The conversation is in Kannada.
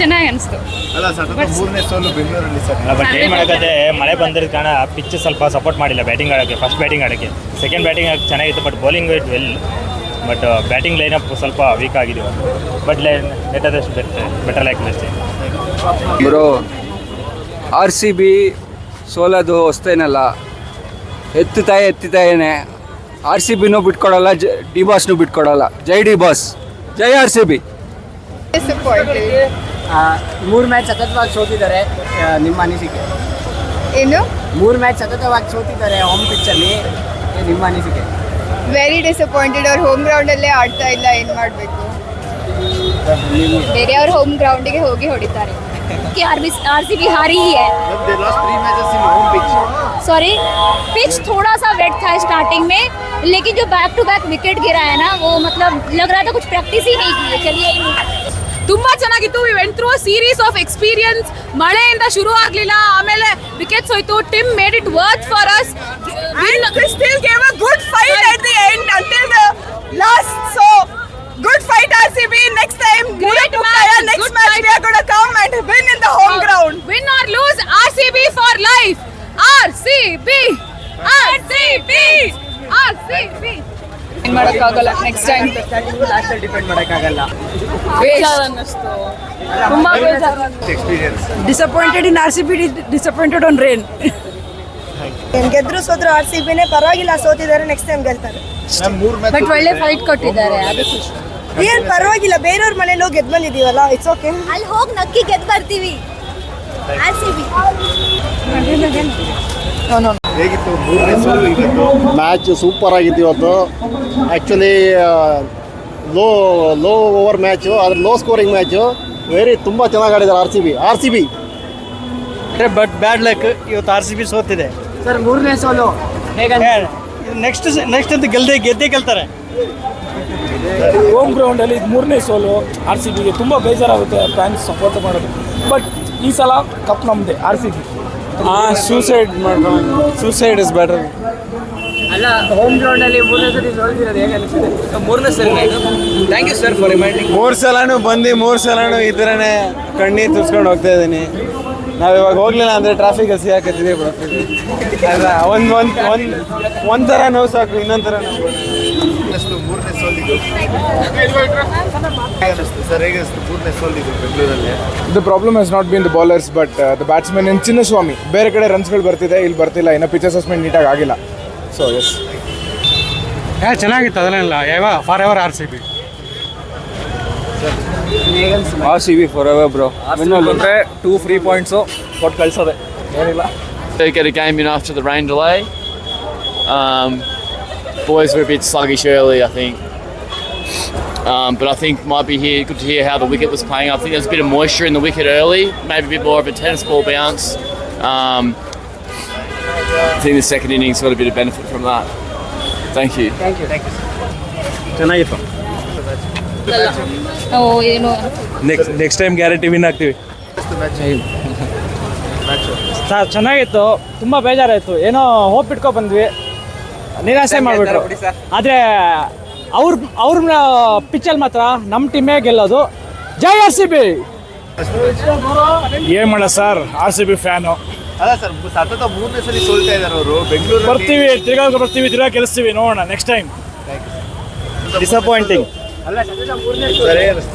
ಚೆನ್ನಾಗಿ ಅನಿಸ್ತು. ಅಲ್ಲ ಸತತ ಮೂರನೇ ಸೋಲು ಬೆಂಗಳೂರಲ್ಲಿ ಸರ್. ಬಟ್ ಏನು ಮಾಡೋಕ್ಕಂತೆ ಮಳೆ ಬಂದಿರೋ ಕಾರಣ ಪಿಚ್ ಸ್ವಲ್ಪ ಸಪೋರ್ಟ್ ಮಾಡಿಲ್ಲ ಬ್ಯಾಟಿಂಗ್ ಆಡೋಕ್ಕೆ ಫಸ್ಟ್ ಬ್ಯಾಟಿಂಗ್ ಆಡೋಕ್ಕೆ ಸೆಕೆಂಡ್ ಬ್ಯಾಟಿಂಗ್ ಚೆನ್ನಾಗಿತ್ತು but bowling it well but batting lineup ಸ್ವಲ್ಪ ವೀಕ್ ಆಗಿದೆ. ಬಟ್ ಲೈನ್ ಅದಷ್ಟು better better like bro R C B ಸೋಲೋದು ಹೊಸ್ತೇನಲ್ಲ? ಎತ್ತುತ್ತಾ ಎತ್ತಿತಾಯೇನೆ ಆರ್ ಸಿ ಬಿನೂ ಬಿಟ್ಕೊಡಲ್ಲ ಜ ಡಿ ಬಾಸ್ನೂ ಬಿಟ್ಕೊಡಲ್ಲ. ಜೈ ಡಿ ಬಾಸ್ ಜೈ ಆರ್ ಸಿ ಬಿ ಮೂರು ಮ್ಯಾಚ್ ಸತತವಾಗಿ ಸೋತಿದ್ದಾರೆ ನಿಮ್ಮ ಅನಿಸಿಕೆ. ಏನು? ಮೂರು ಮ್ಯಾಚ್ ಸತತವಾಗಿ ಸೋತಿದ್ದಾರೆ ಹೋಮ್ ಪಿಚ್ಚಲ್ಲಿ ನಿಮ್ಮ ಅನಿಸಿಕೆ. ವೆರಿ ಡಿಸಪಾಯಿಂಟೆಡ್ ಅವ್ರು ಹೋಮ್ ಗ್ರೌಂಡಲ್ಲೇ ಆಡ್ತಾ ಇಲ್ಲ ಏನು ಮಾಡಬೇಕು? ಬೇರೆಯವ್ರ ಹೋಮ್ ಗ್ರೌಂಡಿಗೆ ಹೋಗಿ ಹೊಡಿತಾರೆ. आर सी बी हारी ही है they last three matches in home pitch sorry pitch थोड़ा सा वेट था स्टार्टिंग में लेकिन जो बैक टू बैक विकेट गिरा है ना वो मतलब लग रहा था कुछ प्रैक्टिस ही नहीं की है चलिए ತುಂಬಾ ಚೆನ್ನಾಗಿತ್ತು we went through series of experience ಮಳೆಯಿಂದ ಶುರು ಆಗ್ಲಿಲ್ಲ ಆಮೇಲೆ ವಿಕೆಟ್ಸ್ ಹೋಯ್ತು team made it worth for us still gave a good fight at the end until the last so good fight R C B next time ಏನು ಮಾಡೋಕ್ಕಾಗಲ್ಲ? ನೆಕ್ಸ್ಟ್ ಟೈಮ್ ಲಾಸ್ಟಲ್ಲಿ ಡಿಪೆಂಡ್ ಮಾಡೋಕ್ಕಾಗಲ್ಲ experience disappointed in R C B disappointed on rain ಗೆದ್ರು ಸೋದ್ರು ಆರ್ ಸಿ ಬಿನೇ ಪರವಾಗಿಲ್ಲ ಸೋತಿದ್ದಾರೆ ನೆಕ್ಸ್ಟ್ ಟೈಮ್ ಗೆಲ್ತಾರೆ. बट ಒಳ್ಳೆ ಫೈಟ್ ಕೊಟ್ಟಿದ್ದಾರೆ. ಅದು ಖುಷಿ ಏನ್ ಪರವಾಗಿಲ್ಲ ಬೇರೆಯವ್ರ ಮನೇಲಿ ಹೋಗಿ ಗೆದ್ದು ಬಂದಿದೀವಲ್ಲ ಇಟ್ಸ್ ಓಕೆ ಅಲ್ಲಿ ಹೋಗಿ ನಕ್ಕಿ ಗೆದ್ದು ಬರ್ತೀವಿ. ಆರ್ ಸಿ ಬಿ ಹೇಗಿತ್ತು? ಮೂರನೇ ಸೋಲು ಇವತ್ತು? ಮ್ಯಾಚ್ ಸೂಪರ್ ಆಗಿತ್ತು ಇವತ್ತು. Actually low low over match ಆದರೆ ಲೋ ಸ್ಕೋರಿಂಗ್ ಮ್ಯಾಚು ವೆರಿ ತುಂಬ ಚೆನ್ನಾಗಿ ಆಡಿದ್ದಾರೆ R C B R C B but bad luck ಇವತ್ತು ಆರ್ ಸಿ ಬಿ ಸೋತಿದೆ. ಸರ್ ಮೂರನೇ ಸೋಲು. ಹೇಗಂತ ನೆಕ್ಸ್ಟ್ ನೆಕ್ಸ್ಟ್ ಅಂತ ಗೆಲ್ದೆ ಗೆದ್ದೇ ಗೆಲ್ತಾರೆ. ಹೋಮ್ ಗ್ರೌಂಡಲ್ಲಿ ಇದು ಮೂರನೇ ಸೋಲು ಆರ್ ಸಿ ಬಿಗೆ ತುಂಬ ಬೇಜಾರಾಗುತ್ತೆ ಫ್ಯಾನ್ಸ್ ಸಪೋರ್ಟ್ ಮಾಡೋದು. ಬಟ್ ಈ ಸಲ ಕಪ್ ನಮ್ಮದೇ ಆರ್ ಸಿ ಬಿ ಹಾಂ ಸೂಸೈಡ್ ಮಾಡ್ಕೊಂಡು ಸೂಸೈಡ್ ಇಸ್ ಬೆಟರ್ ಅಲ್ಲ ಹೋಮ್ ಗ್ರೌಂಡಲ್ಲಿ ಮೂರನೇ ಸರಿ ಸೋಲ್ತಿರೋದು ಹೇಗೆ ಅನಿಸಿದೆ ಮೂರನೇ ಸರಿ thank you sir for reminding ಮೂರು ಸಲನೂ ಬಂದು ಮೂರು ಸಲನೂ ಈ ಥರನೇ ಕಣ್ಣೀರು ತುರ್ಸ್ಕೊಂಡು ಹೋಗ್ತಾ ಇದ್ದೀನಿ. ನಾವು ಇವಾಗ ಹೋಗ್ಲಿಲ್ಲ ಅಂದ್ರೆ ಟ್ರಾಫಿಕ್ ಹಸಿ ಬಿಡ ಅಲ್ಲ ಒಂದು ಒಂದು ಒಂದು ತರ ನೋವು ಸಾಕು ಇನ್ನೊಂದು ಥರ ನೋವು. The problem has not been the bowlers but the batsman in Chinnaswamy ಬೇರೆ ಕಡೆ ರನ್ಸ್ಗಳು ಬರ್ತಿದೆ ಇಲ್ಲಿ ಬರ್ತಿಲ್ಲ. ಇನ್ನು ಪಿಚ್ ಅಸೆಸ್ಮೆಂಟ್ ನೀಟಾಗಿ ಆಗಿಲ್ಲ. ಸೊ ಎಸ್ ಹೇ ಚೆನ್ನಾಗಿತ್ತು ಅದನ್ನೆಲ್ಲ. ಯಾವ forever R C B R C B forever bro ಅಂದರೆ ಟೂ ಫ್ರೀ ಪಾಯಿಂಟ್ಸು ಕೊಟ್ಟು ಕಳಿಸೋದೆ. ಏನಿಲ್ಲ. They get a game in after the rain delay. Um, boys were a bit sluggish early, I think. Um, but I think might be here good to hear how the wicket was playing. I think there's a bit of moisture in the wicket early, maybe a bit more of a tennis ball bounce. Um, I think the second innings got a bit of benefit from that. Thank you. ಚೆನ್ನಾಗಿತ್ತು ಏನು next next time guarantee win ಆಗ್ತೀವಿ ಸರ್ ಚೆನ್ನಾಗಿತ್ತು ತುಂಬ ಬೇಜಾರಾಯಿತು ಏನೋ ಹೋಪ್ ಇಟ್ಕೊ ಬಂದ್ವಿ ನಿರಾಸೆ ಮಾಡಿಬಿಟ್ರು ಆದರೆ ಅವ್ರ ಅವ್ರ ಪಿಚ್ಚಲ್ಲಿ ಮಾತ್ರ ನಮ್ಮ ಟೀಮೇ ಗೆಲ್ಲೋದು. ಜೈ ಆರ್ ಸಿ ಬಿ ಏನ್ ಮಾಡ sir R C B fan ಅಲ್ಲ ಸರ್ ಸತತ ಮೂರನೇ ಸರಿ ಸೋಲ್ತಾ ಇದ್ದಾರೆ ಅವರು. ಬೆಂಗಳೂರು ಬರ್ತೀವಿ ತಿರ್ಗಾ ಬರ್ತೀವಿ ತಿರ್ಗಾ ಗೆಲ್ಲಿಸ್ತೀವಿ ನೋಡೋಣ ನೆಕ್ಸ್ಟ್ ಟೈಮ್ ಡಿಸಪಾಯಿಂಟಿಂಗ್ ಸರ್ ಹೇಗೆ ಅನಿಸ್ತು